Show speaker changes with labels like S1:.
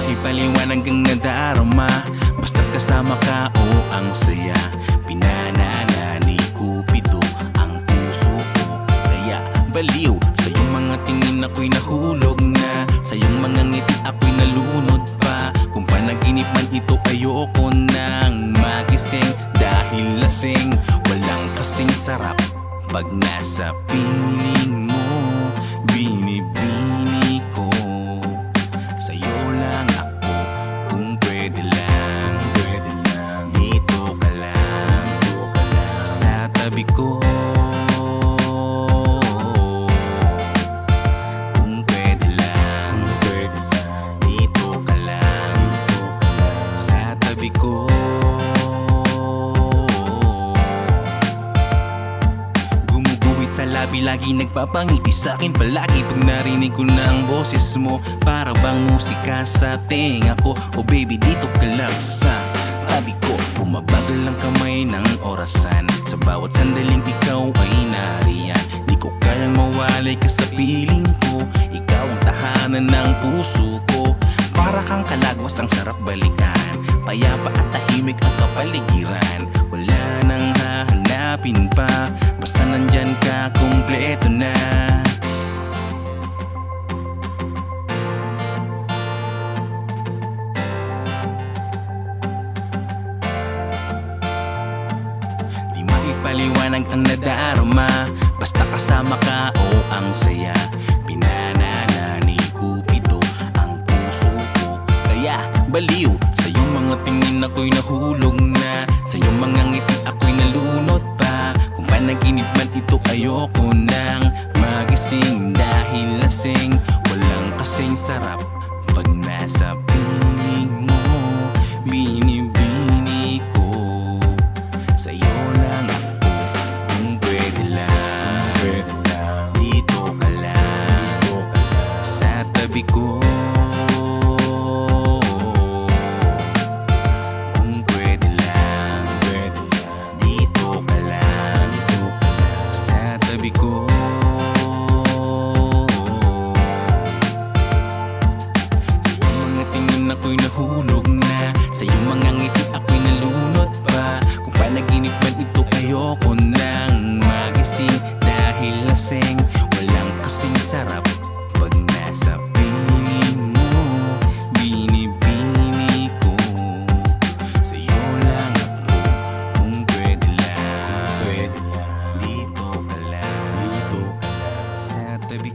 S1: makipaliwanag ang nadarama. Basta't kasama ka o ang saya. Pinanana ni Cupido ang puso ko. Kaya baliw Sa iyong mga tingin ako'y nahulog na. Sa iyong mga ngiti ako'y nalunod pa. Kung panaginip man ito ayoko nang magising. Dahil lasing Walang kasing sarap Pag nasa piling Sa labi, lagi nagpapangiti sa akin palagi. Pag narinig ko na ang boses mo Para bang musika sa tenga ko. Oh baby, dito ka lang sa tabi ko Bumabagal ang kamay ng orasan. Sa bawat sandaling ikaw ay nariyan. Di ko kayang mawalay ka sa piling ko. Ikaw ang tahanan ng puso ko. Para kang kalagwas ang sarap balikan. Payapa at tahimik ang kapaligiran. Wala nang hahanapin pa. Basta nandyan ka, kumpleto na Di makipaliwanag ang nadarama. Basta kasama ka o ang saya. Pinanana ni Cupido ang puso ko. Kaya baliw Sa iyong mga tingin ako'y nahulog na. Sa iyong mga ngiti ako'y nalunod pa. Kung panaginip man ito ayoko nang magising. Dahil lasing Walang kasing sarap Pag nasa piling ako'y nahulog na. Sa iyong mga ngiti ako'y nalunod pa. Kung panaginip man ito ayoko nang magising. Dahil lasing walang kasing sarap Pag nasa piling mo. Binibini ko Sa lang ako Kung lang. Dito lang Dito lang Sa tabi